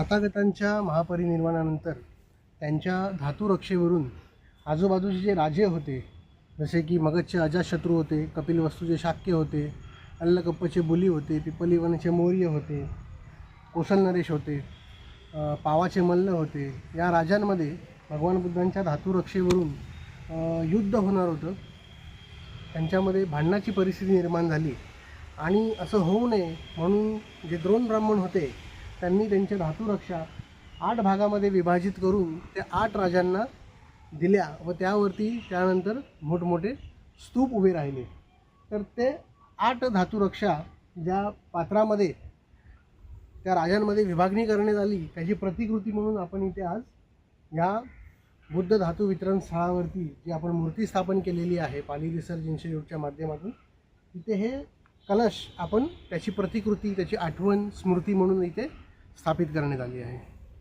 तथागतांच्या महापरिनिर्वाणानंतर त्यांच्या धातुरक्षेवरून आजूबाजूचे जे राजे होते जसे की मगधचे अजातशत्रू होते कपिलवस्तूचे शाक्य होते अल्लकप्पचे बुली होते पिपलीवनचे मौर्य होते कोसल नरेश होते पावाचे मल्ल होते या राजांमध्ये भगवान बुद्धांच्या धातुरक्षेवरून युद्ध होणार होतं. त्यांच्यामध्ये भांडणाची परिस्थिती निर्माण झाली. आणि असं होऊ नये म्हणून जे द्रोण ब्राह्मण होते त्यांनी त्यांच्या धातुरक्षा आठ भागामध्ये विभाजित करून त्या आठ राजांना दिल्या व त्यावरती त्यानंतर मोठमोठे स्तूप उभे राहिले. तर ते आठ धातुरक्षा ज्या पात्रामध्ये त्या राजांमध्ये विभागणी करण्यात आली त्याची प्रतिकृती म्हणून आपण इथे आज या बुद्ध धातू वितरण स्थळावरती जी आपण मूर्ती स्थापन केलेली आहे पाली रिसर्च इन्स्टिट्यूटच्या माध्यमातून तिथे हे कलश आपण त्याची प्रतिकृती त्याची आठवण स्मृती म्हणून इथे स्थापित करण्यात आली आहे.